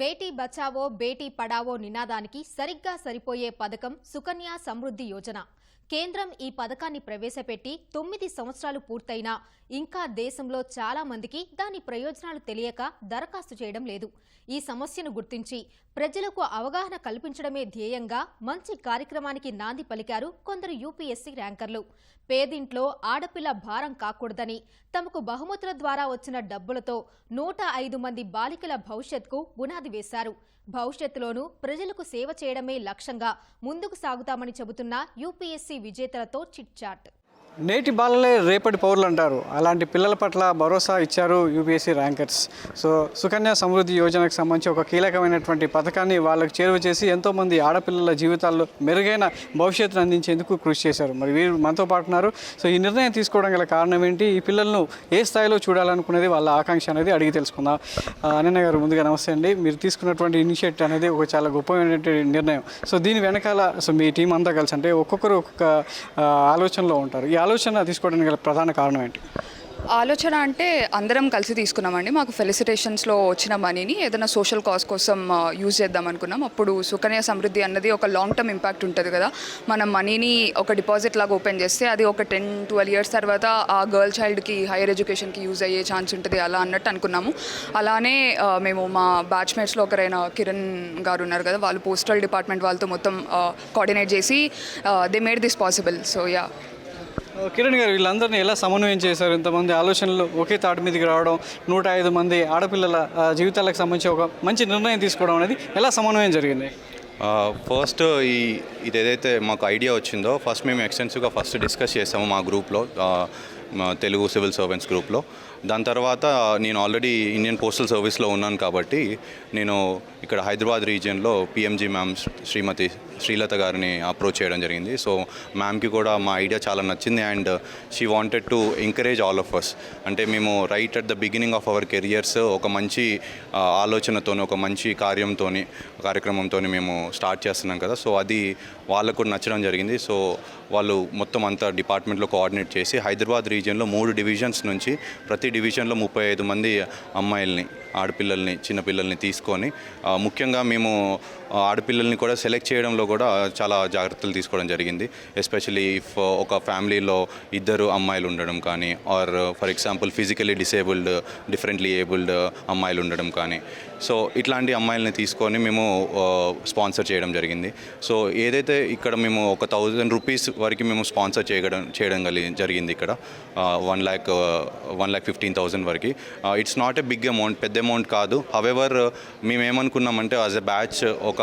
బేటీ బచావో బేటీ పడావో నినాదానికి సరిగ్గా సరిపోయే పథకం సుకన్య సమృద్ధి యోజన. కేంద్రం ఈ పథకాన్ని ప్రవేశపెట్టి తొమ్మిది సంవత్సరాలు పూర్తయినా ఇంకా దేశంలో చాలా మందికి దాని ప్రయోజనాలు తెలియక దరఖాస్తు చేయడం లేదు. ఈ సమస్యను గుర్తించి ప్రజలకు అవగాహన కల్పించడమే ధ్యేయంగా మంచి కార్యక్రమానికి నాంది పలికారు కొందరు యూపీఎస్సీ ర్యాంకర్లు. పేదింట్లో ఆడపిల్ల భారం కాకూడదని తమకు బహుమతుల ద్వారా వచ్చిన డబ్బులతో నూట ఐదు మంది బాలికల భవిష్యత్కు పునాది వేశారు. భవిష్యత్తులోనూ ప్రజలకు సేవ చేయడమే లక్ష్యంగా ముందుకు సాగుతామని చెబుతున్న యూపీఎస్సీ విజేతలతో చిట్ చాట్ నేటి బాలలే రేపటి పౌరులు అంటారు. అలాంటి పిల్లల పట్ల భరోసా ఇచ్చారు UPSC rankers. So Sukanya Samriddhi యోజనకు సంబంధించి ఒక కీలకమైనటువంటి పథకాన్ని వాళ్ళకు చేరువ చేసి ఎంతోమంది ఆడపిల్లల జీవితాల్లో మెరుగైన భవిష్యత్తును అందించేందుకు కృషి చేశారు. మరి వీరు మనతో పాటు ఉన్నారు. సో ఈ నిర్ణయం తీసుకోవడం గల కారణం ఏంటి? ఈ పిల్లలను ఏ స్థాయిలో చూడాలనుకునేది? వాళ్ళ ఆకాంక్ష అనేది అడిగి తెలుసుకుందాం. అనన్న గారు ముందుగా నమస్తే అండి. మీరు తీసుకున్నటువంటి ఇనిషియేటివ్ అనేది ఒక చాలా గొప్పమైనటువంటి నిర్ణయం. సో దీని వెనకాల సో మీ టీం అంతా కలిసి అంటే ఒక్కొక్కరు ఒక్కొక్క ఆలోచనలో ఉంటారు. ఈ ఆలోచన తీసుకోవడానికి గల ప్రధాన కారణం ఏంటి? ఆలోచన అంటే అందరం కలిసి తీసుకున్నామండి. మాకు ఫెలిసిటేషన్స్లో వచ్చిన మనీని ఏదైనా సోషల్ కాజ్ కోసం యూజ్ చేద్దాం అనుకున్నాం. అప్పుడు సుకన్య సమృద్ధి అన్నది ఒక లాంగ్ టర్మ్ ఇంపాక్ట్ ఉంటుంది కదా. మనం మనీని ఒక డిపాజిట్ లాగా ఓపెన్ చేస్తే అది ఒక టెన్ ట్వెల్వ్ ఇయర్స్ తర్వాత ఆ గర్ల్ చైల్డ్కి హైయర్ ఎడ్యుకేషన్కి యూజ్ అయ్యే ఛాన్స్ ఉంటుంది అలా అన్నట్టు అనుకున్నాము. అలానే మేము మా బ్యాచ్మేట్స్లో ఒకరైన కిరణ్ గారు ఉన్నారు కదా. వాళ్ళు పోస్టల్ డిపార్ట్మెంట్ వాళ్ళతో మొత్తం కోఆర్డినేట్ చేసి they made this possible. So yeah. Uh, Kiran garu వీళ్ళందరినీ ఎలా సమన్వయం చేశారు? ఇంతమంది ఆలోచనలు ఒకే తాటి మీదకి రావడం నూట ఐదు మంది ఆడపిల్లల uh, జీవితాలకు సంబంధించి ఒక మంచి నిర్ణయం తీసుకోవడం అనేది ఎలా సమన్వయం జరిగింది? Uh, ఫస్ట్ ఈ ఇది ఏదైతే మాకు ఐడియా వచ్చిందో ఫస్ట్ మేము ఎక్స్టెన్సివ్గా ఫస్ట్ డిస్కస్ చేసాము మా గ్రూప్లో తెలుగు సివిల్ సర్వెంట్స్ గ్రూప్లో. దాని తర్వాత నేను ఆల్రెడీ ఇండియన్ పోస్టల్ సర్వీస్లో ఉన్నాను కాబట్టి నేను ఇక్కడ హైదరాబాద్ రీజియన్లో పిఎంజీ మ్యామ్ శ్రీమతి శ్రీలత గారిని అప్రోచ్ చేయడం జరిగింది. సో మ్యామ్కి కూడా మా ఐడియా చాలా నచ్చింది and she wanted to encourage all of us అంటే మేము right at the beginning of our careers ఒక మంచి ఆలోచనతో ఒక మంచి కార్యంతో కార్యక్రమంతో మేము స్టార్ట్ చేస్తున్నాం కదా. సో అది వాళ్ళకు కూడా నచ్చడం జరిగింది. సో వాళ్ళు మొత్తం అంతా డిపార్ట్మెంట్లో కోఆర్డినేట్ చేసి హైదరాబాద్ రీజియన్లో మూడు డివిజన్స్ నుంచి ప్రతి డివిజన్లో ముప్పై ఐదు మంది అమ్మాయిల్ని ఆడపిల్లల్ని చిన్నపిల్లల్ని తీసుకొని ముఖ్యంగా మేము ఆడపిల్లల్ని కూడా సెలెక్ట్ చేయడంలో కూడా చాలా జాగ్రత్తలు తీసుకోవడం జరిగింది. ఎస్పెషలీ ఇఫ్ ఒక ఫ్యామిలీలో ఇద్దరు అమ్మాయిలు ఉండడం కానీ or for example physically disabled differently abled అమ్మాయిలు ఉండడం కానీ. సో ఇట్లాంటి అమ్మాయిల్ని తీసుకొని మేము స్పాన్సర్ చేయడం జరిగింది. సో ఏదైతే ఇక్కడ మేము ఒక థౌజండ్ రూపీస్ వరకు మేము స్పాన్సర్ చేయడం చేయడం కలిగి జరిగింది ఇక్కడ one lakh one lakh fifteen thousand వరకు. It's not a big amount పెద్ద అమౌంట్ కాదు. హవెవర్ మేమేమనుకున్నామంటే యాజ్ ఎ బ్యాచ్ ఒక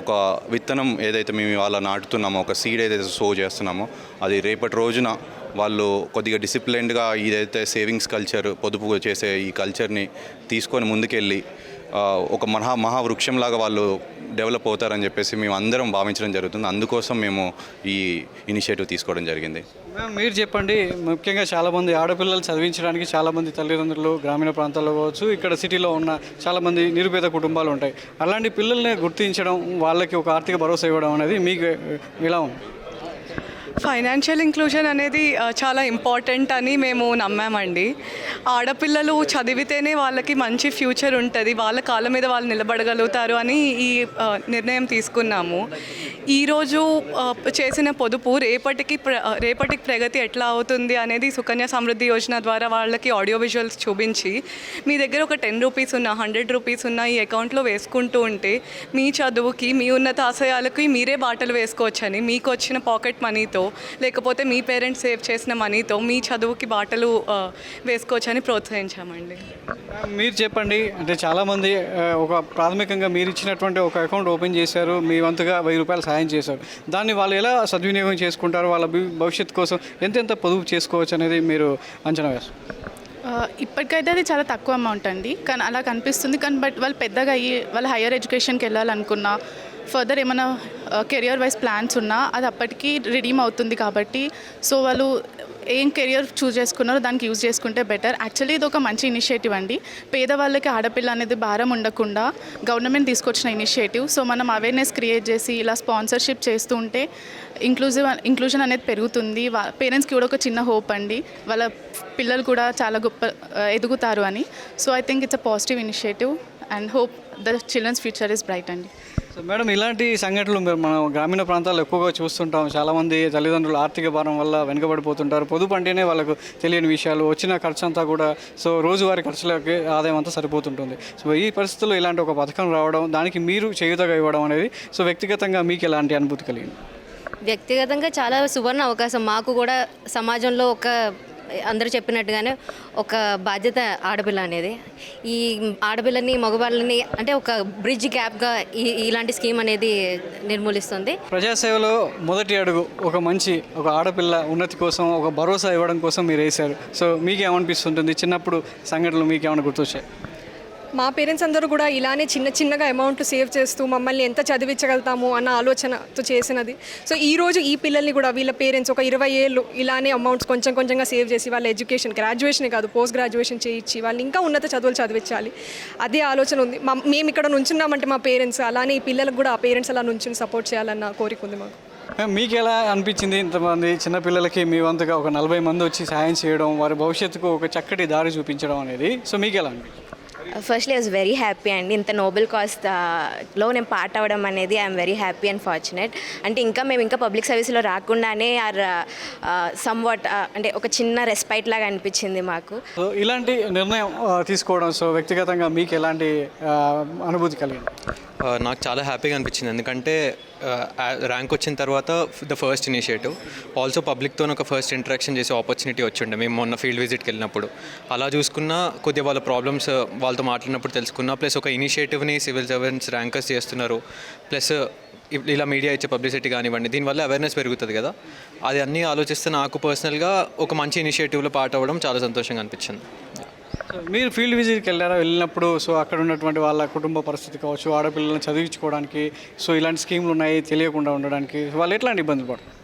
ఒక విత్తనం ఏదైతే మేము ఇవాళ నాటుతున్నామో ఒక సీడ్ ఏదైతే సో చేస్తున్నామో అది రేపటి రోజున వాళ్ళు కొద్దిగా డిసిప్లైన్డ్గా ఇదైతే సేవింగ్స్ కల్చర్ పొదుపు చేసే ఈ కల్చర్ని తీసుకొని ముందుకెళ్ళి ఒక మహా మహావృక్షంలాగా వాళ్ళు డెవలప్ అవుతారని చెప్పేసి మేము అందరం భావించడం జరుగుతుంది. అందుకోసం మేము ఈ ఇనిషియేటివ్ తీసుకోవడం జరిగింది. మీరు చెప్పండి ముఖ్యంగా చాలామంది ఆడపిల్లలు చదివించడానికి చాలామంది తల్లిదండ్రులు గ్రామీణ ప్రాంతాల్లో కావచ్చు ఇక్కడ సిటీలో ఉన్న చాలామంది నిరుపేద కుటుంబాలు ఉంటాయి. అలాంటి పిల్లల్ని గుర్తించడం వాళ్ళకి ఒక ఆర్థిక భరోసా ఇవ్వడం అనేది మీకు ఇలా ఉంది? ఫైనాన్షియల్ ఇంక్లూజన్ అనేది చాలా ఇంపార్టెంట్ అని మేము నమ్మామండి. ఆడపిల్లలు చదివితేనే వాళ్ళకి మంచి ఫ్యూచర్ ఉంటుంది వాళ్ళ కాళ్ళ మీద వాళ్ళు నిలబడగలుగుతారు అని ఈ నిర్ణయం తీసుకున్నాము. ఈరోజు చేసిన పొదుపు రేపటికి ప్ర- రేపటికి ప్రగతి ఎట్లా అవుతుంది అనేది సుకన్య సమృద్ధి యోజన ద్వారా వాళ్ళకి ఆడియో విజువల్స్ చూపించి మీ దగ్గర ఒక టెన్ రూపీస్ ఉన్న హండ్రెడ్ రూపీస్ ఉన్న ఈ అకౌంట్లో వేసుకుంటూ ఉంటే మీ చదువుకి మీ ఉన్నత ఆశయాలకి మీరే బాటలు వేసుకోవచ్చని మీకు వచ్చిన పాకెట్ మనీతో లేకపోతే మీ పేరెంట్స్ సేవ్ చేసిన మనీతో మీ చదువుకి బాటలు వేసుకోవచ్చని ప్రోత్సహించామండి. మీరు చెప్పండి అంటే చాలామంది ఒక ప్రాథమికంగా మీరు ఇచ్చినటువంటి ఒక అకౌంట్ ఓపెన్ చేశారు మీ వంతుగా వెయ్యి రూపాయలు సాయం చేశారు. దాన్ని వాళ్ళు ఎలా సద్వినియోగం చేసుకుంటారు? వాళ్ళ భవి- భవిష్యత్తు కోసం ఎంతెంత పొదుపు చేసుకోవచ్చు అనేది మీరు అంచనా వేస్తారు? ఇప్పటికైతే అది చాలా తక్కువ అమౌంట్ అండి. కానీ అలా కనిపిస్తుంది. కానీ బట్ వాళ్ళు పెద్దగా అయ్యి వాళ్ళు హైయర్ ఎడ్యుకేషన్కి వెళ్ళాలనుకున్నా ఫర్దర్ ఏమైనా కెరియర్ వైజ్ ప్లాన్స్ ఉన్నా అది అప్పటికి రిడీమ్ అవుతుంది కాబట్టి సో వాళ్ళు ఏం కెరియర్ చూస్ చేసుకున్నారో దానికి యూజ్ చేసుకుంటే బెటర్ యాక్చువల్లీ ఇది ఒక మంచి ఇనిషియేటివ్ అండి. పేదవాళ్ళకి ఆడపిల్ల అనేది భారం ఉండకుండా గవర్నమెంట్ తీసుకొచ్చిన ఇనిషియేటివ్ సో మనం అవేర్నెస్ క్రియేట్ చేసి ఇలా స్పాన్సర్షిప్ చేస్తూ ఉంటే ఇంక్లూజివ్ ఇంక్లూజన్ అనేది పెరుగుతుంది. పేరెంట్స్కి కూడా ఒక చిన్న హోప్ అండి. వాళ్ళ పిల్లలు కూడా చాలా గొప్ప ఎదుగుతారు అని. So I think it's a positive initiative and hope the children's future is bright అండి సో మేడం ఇలాంటి సంఘటనలు మీరు మనం గ్రామీణ ప్రాంతాల్లో ఎక్కువగా చూస్తుంటాం. చాలామంది తల్లిదండ్రులు ఆర్థిక భారం వల్ల వెనుకబడిపోతుంటారు. పొదుపు అంటేనే వాళ్ళకు తెలియని విషయాలు వచ్చిన ఖర్చు అంతా కూడా సో రోజువారీ ఖర్చులకి ఆదాయం అంతా సరిపోతుంటుంది. సో ఈ పరిస్థితుల్లో ఇలాంటి ఒక పథకం రావడం దానికి మీరు చేయుతగా ఇవ్వడం అనేది సో వ్యక్తిగతంగా మీకు ఎలాంటి అనుభూతి కలిగింది? వ్యక్తిగతంగా చాలా సువర్ణ అవకాశం. మాకు కూడా సమాజంలో ఒక అందరూ చెప్పినట్టుగానే ఒక బాధ్యత ఆడపిల్ల అనేది. ఈ ఆడపిల్లని మగవాళ్ళని అంటే ఒక బ్రిడ్జ్ గ్యాప్గా ఈ ఇలాంటి స్కీమ్ అనేది నిర్మూలిస్తుంది. ప్రజాసేవలో మొదటి అడుగు ఒక మంచి ఒక ఆడపిల్ల ఉన్నతి కోసం ఒక భరోసా ఇవ్వడం కోసం మీరు వేశారు. సో మీకేమనిపిస్తుంటుంది? చిన్నప్పుడు సంఘటనలు మీకేమైనా గుర్తొచ్చాయి? మా పేరెంట్స్ అందరూ కూడా ఇలానే చిన్న చిన్నగా అమౌంట్ సేవ్ చేస్తూ మమ్మల్ని ఎంత చదివించగలుగుతాము అన్న ఆలోచనతో చేసినది. సో ఈ రోజు ఈ పిల్లల్ని కూడా వీళ్ళ పేరెంట్స్ ఒక ఇరవై ఏళ్ళు ఇలానే అమౌంట్స్ కొంచెం కొంచెంగా సేవ్ చేసి వాళ్ళ ఎడ్యుకేషన్ గ్రాడ్యుయేషన్ కాదు పోస్ట్ గ్రాడ్యుయేషన్ చేయించి వాళ్ళు ఇంకా ఉన్నత చదువులు చదివించాలి. అదే ఆలోచన ఉంది. మా మేము ఇక్కడ నుంచున్నామంటే మా పేరెంట్స్ అలానే ఈ పిల్లలకు కూడా ఆ పేరెంట్స్ అలా నుంచుని సపోర్ట్ చేయాలన్న కోరిక ఉంది మాకు. మీకు ఎలా అనిపించింది ఇంతమంది చిన్నపిల్లలకి మీ వంతుగా ఒక నలభై మంది వచ్చి సాయం చేయడం వారి భవిష్యత్తుకు ఒక చక్కటి దారి చూపించడం అనేది? సో మీకు ఎలా అనిపించింది? Firstly I was very happy అండి ఇంత నోబెల్ కాస్ట్లో నేను పార్ట్ అవ్వడం అనేది I'm very happy and fortunate అంటే ఇంకా మేము ఇంకా పబ్లిక్ సర్వీస్లో రాకుండానే ఆర్ సమ్ వాట్ అంటే ఒక చిన్న రెస్పైట్ లాగా అనిపించింది మాకు. ఇలాంటి నిర్ణయం తీసుకోవడం సో వ్యక్తిగతంగా మీకు ఎలాంటి అనుభూతి కలిగింది? నాకు చాలా హ్యాపీగా అనిపించింది. ఎందుకంటే ర్యాంక్ వచ్చిన తర్వాత ద ఫస్ట్ ఇనిషియేటివ్. ఆల్సో పబ్లిక్తో ఒక ఫస్ట్ ఇంటరాక్షన్ చేసే ఆపర్చునిటీ వచ్చిండే. మేము మొన్న ఫీల్డ్ విజిట్కి వెళ్ళినప్పుడు. అలా చూసుకున్నా కొద్దిగా వాళ్ళ ప్రాబ్లమ్స్ వాళ్ళతో మాట్లాడినప్పుడు తెలుసుకున్నా. ప్లస్ ఒక ఇనిషియేటివ్ని సివిల్ సర్వెంట్స్ ర్యాంకర్స్ చేస్తున్నారు. ప్లస్ ఇలా మీడియా ఇచ్చే పబ్లిసిటీ కానివ్వండి. దీనివల్ల అవేర్నెస్ పెరుగుతుంది కదా. అది అన్నీ ఆలోచిస్తే నాకు పర్సనల్గా ఒక మంచి ఇనిషియేటివ్లో పార్ట్ అవ్వడం చాలా సంతోషంగా అనిపించింది. సో మీరు ఫీల్డ్ విజిట్కి వెళ్ళారా? వెళ్ళినప్పుడు సో అక్కడ ఉన్నటువంటి వాళ్ళ కుటుంబ పరిస్థితి కావచ్చు ఆడపిల్లలను చదివించుకోవడానికి సో ఇలాంటి స్కీములు ఉన్నాయి తెలియకుండా ఉండడానికి వాళ్ళు ఎట్లాంటి ఇబ్బందులు పడతారు?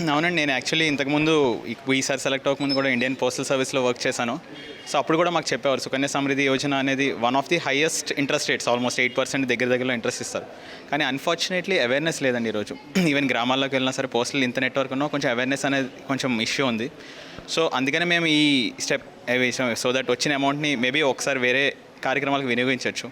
అవునండి నేను యాక్చువల్లీ ఇంతకుముందు ఈసారి సెలెక్ట్ అవ్వకముందు కూడా ఇండియన్ పోస్టల్ సర్వీస్లో వర్క్ చేశాను. సో అప్పుడు కూడా మాకు చెప్పేవారు సుకన్య సమృద్ధి యోజన అనేది one of the highest interest rates almost eight percent దగ్గర దగ్గరలో ఇంట్రెస్ట్ ఇస్తారు. కానీ అన్ఫార్చునేట్లీ అవేర్నెస్ లేదండి ఈరోజు ఈవెన్ గ్రామాల్లోకి వెళ్ళినా సరే పోస్టల్ ఇంత నెట్వర్క్ ఉన్నా కొంచెం అవేర్నెస్ అనేది కొంచెం ఇష్యూ ఉంది. సో అందుకనే మేము ఈ స్టెప్ సో దట్ వచ్చిన అమౌంట్ని మేబీ ఒకసారి వేరే కార్యక్రమాలకు వినియోగించవచ్చు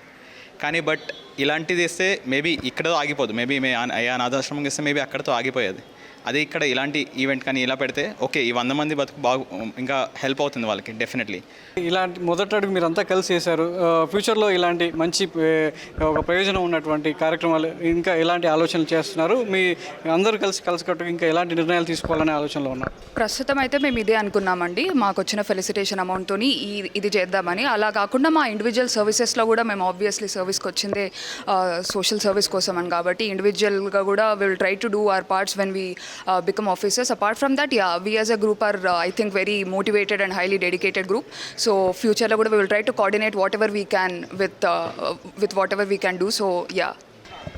కానీ బట్ ఇలాంటిది ఇస్తే మేబీ ఇక్కడతో ఆగిపోదు. మేబీ మే అనాథాశ్రమం ఇస్తే మేబీ అక్కడతో ఆగిపోయేది. అదే ఇక్కడ ఇలాంటి ఈవెంట్ కానీ ఇలా పెడితే ఓకే ఈ వంద మంది బతుకు బాగు ఇంకా హెల్ప్ అవుతుంది వాళ్ళకి డెఫినెట్లీ ఇలాంటి మొదటి అడుగు మీరు అంతా కలిసి చేశారు. ఫ్యూచర్లో ఇలాంటి మంచి ఒక ప్రయోజనం ఉన్నటువంటి కార్యక్రమాలు ఇంకా ఎలాంటి ఆలోచనలు చేస్తున్నారు. మీ అందరూ కలిసి కలిసికట్టుగా ఇంకా ఎలాంటి నిర్ణయాలు తీసుకోవాలనే ఆలోచనలో ఉన్నారు? ప్రస్తుతం అయితే మేము ఇదే అనుకున్నామండి. మాకు వచ్చిన ఫెలిసిటేషన్ అమౌంట్తో ఈ ఇది చేద్దామని. అలా కాకుండా మా ఇండివిజువల్ సర్వీసెస్లో కూడా మేము ఆబ్వియస్లీ సర్వీస్కి వచ్చిందే సోషల్ సర్వీస్ కోసం అని కాబట్టి ఇండివిజువల్గా కూడా will try to do our parts when we uh, become officers. Apart from that, yeah, we as a group are, uh, I think, very motivated and highly dedicated group. So future, we will try to coordinate whatever we can with uh, uh with whatever we can do. So yeah.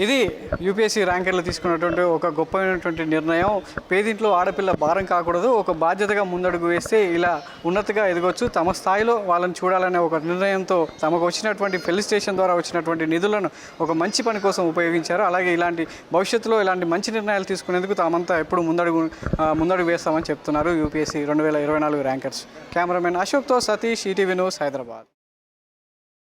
ఇది UPSC ర్యాంకర్లు తీసుకున్నటువంటి ఒక గొప్పమైనటువంటి నిర్ణయం. పేదింట్లో ఆడపిల్ల భారం కాకూడదు. ఒక బాధ్యతగా ముందడుగు వేస్తే ఇలా ఉన్నతగా ఎదగొచ్చు. తమ స్థాయిలో వాళ్ళని చూడాలనే ఒక నిర్ణయంతో తమకు వచ్చినటువంటి ఫెలిస్టేషన్ ద్వారా వచ్చినటువంటి నిధులను ఒక మంచి పని కోసం ఉపయోగించారు. అలాగే ఇలాంటి భవిష్యత్తులో ఇలాంటి మంచి నిర్ణయాలు తీసుకునేందుకు తామంతా ఎప్పుడు ముందడుగు ముందడుగు వేస్తామని చెప్తున్నారు యూపీఎస్సీ రెండు వేల ఇరవై నాలుగు ర్యాంకర్స్. కెమెరామెన్ అశోక్తో సతీష్ ఈటీవీ న్యూస్ హైదరాబాద్.